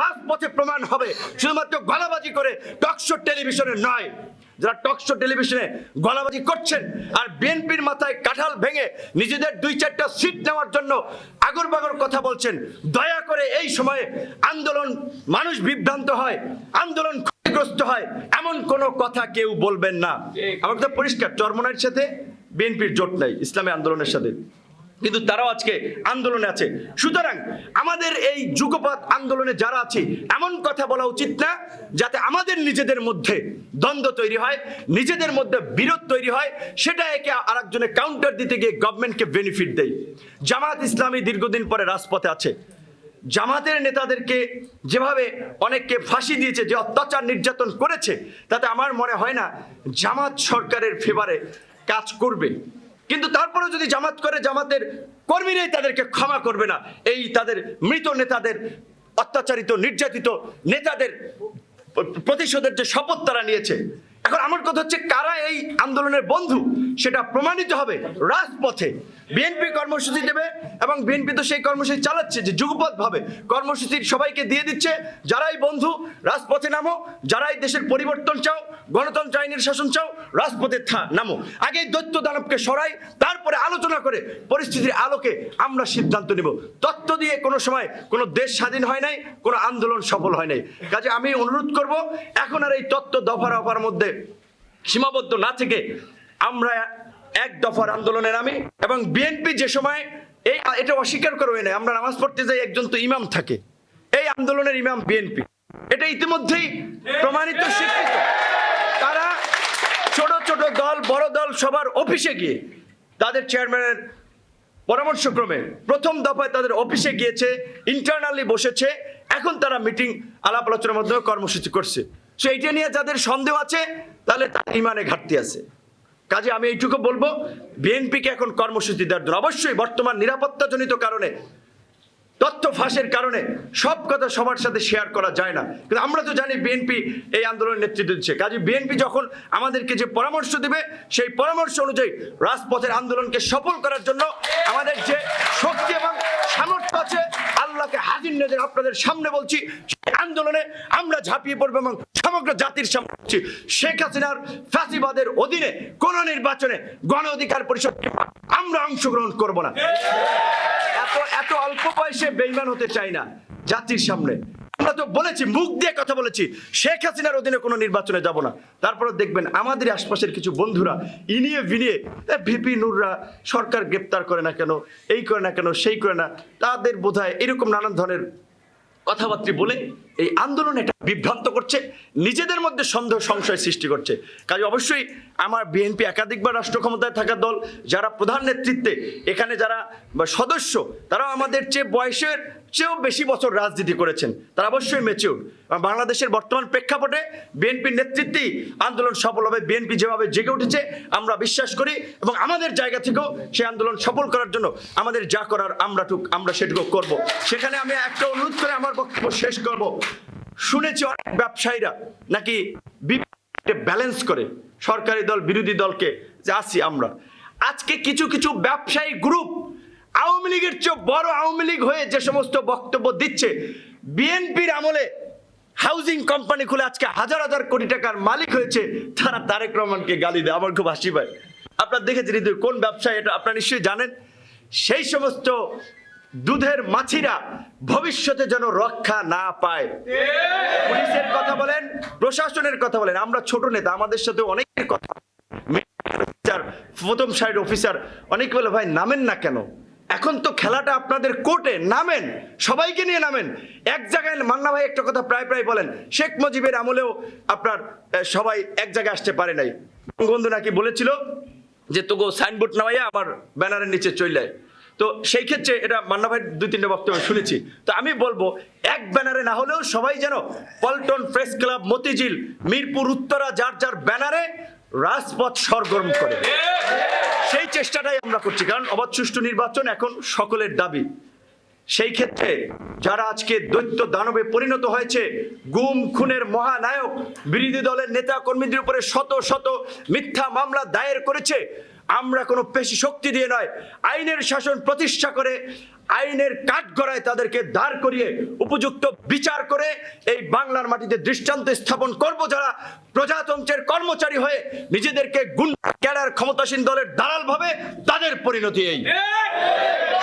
রাজপথে প্রমাণ হবে। শুধুমাত্র গলাবাজি করে টকশো টেলিভিশনে নয়, যারা টকশো টেলিভিশনে গলাবাজি করছেন আর বিএনপির মাথায় কাঁঠাল ভেঙে নিজেদের দুই চারটা সিট নেওয়ার জন্য আগর বাগর কথা বলছেন, দয়া করে এই সময়ে আন্দোলন মানুষ বিভ্রান্ত হয়, আন্দোলন ক্ষতিগ্রস্ত হয়, এমন কোনো কথা কেউ বলবেন না। আমার তো পরিষ্কার, চরমনাইয়ের সাথে বিএনপির জোট নাই, ইসলামী আন্দোলনের সাথে। কিন্তু তারাও আজকে আন্দোলনে আছে। সুতরাং আমাদের এই যুগপৎ আন্দোলনে যারা আছে, এমন কথা বলা উচিত না যাতে আমাদের নিজেদের মধ্যে দ্বন্দ্ব তৈরি হয়, নিজেদের মধ্যে বিরোধ তৈরি হয়, সেটা একে আরেকজনে কাউন্টার দিতে গিয়ে গভর্নমেন্টকে বেনিফিট দেয়। জামাত ইসলামী দীর্ঘদিন পরে রাজপথে আছে। জামাতের নেতাদেরকে যেভাবে অনেককে ফাঁসি দিয়েছে, যে অত্যাচার নির্যাতন করেছে, তাতে আমার মনে হয় না জামাত সরকারের ফেভারে কাজ করবে। কিন্তু তারপরে যদি জামাত করে, জামাতের কর্মীরাই তাদেরকে ক্ষমা করবে না, এই তাদের মৃত নেতাদের, অত্যাচারিত, নির্যাতিত নেতাদের প্রতিশোধের যে শপথ তারা নিয়েছে এখন আমার কথা হচ্ছে কারা এই আন্দোলনের বন্ধু? সেটা প্রমাণিত হবে রাজপথে। বিএনপি কর্মসূচি দেবে এবং বিএনপি তো সেই কর্মসূচি চালাচ্ছে যে যুগপৎ ভাবে। কর্মসূচির সবাইকে দিয়ে দিচ্ছে, যারাই বন্ধু, রাজপথে নামো, যারাই দেশের পরিবর্তন চাও, গণতন্ত্র আইনের শাসন চাও, রাজপথে নামো। আগে দৈত্য দানবকে সরাই, তারপরে আলোচনা করে পরিস্থিতির আলোকে আমরা সিদ্ধান্ত নেব। তত্ত্ব দিয়ে কোনো সময় কোনো দেশ স্বাধীন হয় নাই, কোনো আন্দোলন সফল হয় নাই। কাজে আমি অনুরোধ করব, এখন আর এই তত্ত্ব দফা রফার মধ্যে সীমাবদ্ধ না থেকে আমরা এক দফার আন্দোলনে নামি এবং বিএনপি যে সময় এই এটা অস্বীকার করবে না আমরা নামাজ পড়তে যাই, একজন তো ইমাম থাকে। এই আন্দোলনের ইমাম বিএনপি এটা ইতিমধ্যেই প্রমাণিত স্বীকৃত। তারা ছোট ছোট দল, বড় দল সবার অফিসে গিয়ে তাদের চেয়ারম্যানের পরামর্শক্রমে প্রথম দফায় তাদের অফিসে গিয়েছে ইন্টারনালি বসেছে। এখন তারা মিটিং আলাপ আলোচনার মাধ্যমে কর্মসূচি করছে। সো এইটা নিয়ে যাদের সন্দেহ আছে, তাহলে তার ইমানে ঘাটতি আছে। কাজে আমি এইটুকু বলব, বিএনপিকে এখন কর্মসূচি দেওয়ার জন্য, অবশ্যই বর্তমান নিরাপত্তাজনিত কারণে, তথ্য ফাঁসের কারণে সব কথা সবার সাথে শেয়ার করা যায় না। কিন্তু আমরা তো জানি বিএনপি এই আন্দোলনের নেতৃত্ব দিচ্ছে। কাজে বিএনপি যখন আমাদেরকে যে পরামর্শ দিবে, সেই পরামর্শ অনুযায়ী রাজপথের আন্দোলনকে সফল করার জন্য আমাদের যে শক্তি এবং সামর্থ্য আছে, আল্লাহকে হাজির নজর আপনাদের সামনে বলছি, সেই আন্দোলনে আমরা ঝাঁপিয়ে পড়ব এবং সমগ্র জাতির সামনে শেখ হাসিনার ফ্যাসিবাদের অধীনে কোন নির্বাচনে গণ অধিকার পরিষদ আমরা অংশগ্রহণ করব না। এত এত অল্প বয়সে বেইমান হতে চাই না জাতির সামনে। আমরা তো বলেছি, মুখ দিয়ে কথা বলেছি, শেখ হাসিনার অধীনে কোনো নির্বাচনে যাব না। তারপরে দেখবেন আমাদের আশপাশের কিছু বন্ধুরা ইনিয়ে ভিনিয়ে ভিপি নুররা সরকার গ্রেপ্তার করে না কেন, এই করে না কেন, সেই করে না, তাদের বোধহয় এরকম নানান ধরনের কথাবার্তা বলে এই আন্দোলন এটা বিভ্রান্ত করছে, নিজেদের মধ্যে সন্দেহ, সংশয় সৃষ্টি করছে। কাজে অবশ্যই আমার বিএনপি একাধিকবার রাষ্ট্র ক্ষমতায় থাকা দল, যারা প্রধান নেতৃত্বে, এখানে যারা সদস্য তারা আমাদের চেয়ে বয়সের চেয়েও বেশি বছর রাজনীতি করেছেন। তারা অবশ্যই মেচিউর বাংলাদেশের বর্তমান প্রেক্ষাপটে বিএনপির নেতৃত্বেই আন্দোলন সফল হবে। বিএনপি যেভাবে জেগে উঠেছে, আমরা বিশ্বাস করি এবং আমাদের জায়গা থেকেও সেই আন্দোলন সফল করার জন্য আমাদের যা করার আমরা আমরা সেটুকু করব। সেখানে আমি একটা অনুরোধ করে আমার বক্তব্য শেষ করব। শুনেছি অনেক ব্যবসায়ীরা নাকি ব্যালেন্স করে। সরকারি দল, বিরোধী দলকে, যে আসি আমরা। আজকে কিছু কিছু ব্যবসায়ী গ্রুপ আওয়ামী লীগের চেয়ে বড় আওয়ামী লীগ হয়ে যে সমস্ত বক্তব্য দিচ্ছে, বিএনপির আমলে হাউজিং কোম্পানি খুলে আজকে হাজার হাজার কোটি টাকার মালিক হয়েছে, তারা তারেক রহমানকে গালি দেয়। আমার খুব হাসি পায়। আপনার দেখেছেন কোন ব্যবসায়ী এটা, আপনারা নিশ্চয়ই জানেন। সেই সমস্ত দুধের মাছিরা ভবিষ্যতে যেন রক্ষা না পায়। পুলিশের কথা বলেন, প্রশাসনের কথা বলেন। আমরা ছোট নেতা, আমাদের সাথে অনেকের কথা। প্রথম সাইড অফিসার বলে, ভাই, নামেন না কেন? এখন তো খেলাটা আপনাদের কোর্টে, নামেন। সবাইকে নিয়ে নামেন। এক জায়গায় মান্না ভাই একটা কথা প্রায় প্রায় বলেন, শেখ মুজিবের আমলেও আপনার সবাই এক জায়গায় আসতে পারে নাই। বঙ্গবন্ধু নাকি বলেছিল যে, তোগো সাইনবোর্ড নামাইয়া আমার ব্যানারের নিচে চলে তো সেই ক্ষেত্রে এটা মান্না ভাই দুই, তিনটা বক্তব্য শুনেছি। তো আমি বলব, এক ব্যানারে না হলেও সবাই যেন পল্টন প্রেস ক্লাব, মতিঝিল, মিরপুর, উত্তরা, যার যার ব্যানারে রাজপথ সরগরম করে সেই চেষ্টাটাই আমরা করছি, কারণ অবাধ সুষ্ঠু নির্বাচন এখন সকলের দাবি। সেই ক্ষেত্রে যারা আজকে দৈত্য দানবে পরিণত হয়েছে, গুম, খুনের মহানায়ক, বিরোধী দলের নেতা কর্মীদের উপরে শত শত মিথ্যা মামলা দায়ের করেছে আমরা কোনো পেশি শক্তি দিয়ে নয়, আইনের শাসন প্রতিষ্ঠা করে, আইনের কাঠগড়ায় তাদেরকে দাঁড় করিয়ে উপযুক্ত বিচার করে এই বাংলার মাটিতে দৃষ্টান্ত স্থাপন করব যারা প্রজাতন্ত্রের কর্মচারী হয়ে নিজেদেরকে গুন্ডা, ক্যাডার, ক্ষমতাসীন দলের দালাল ভাবে তাদের পরিণতি এই!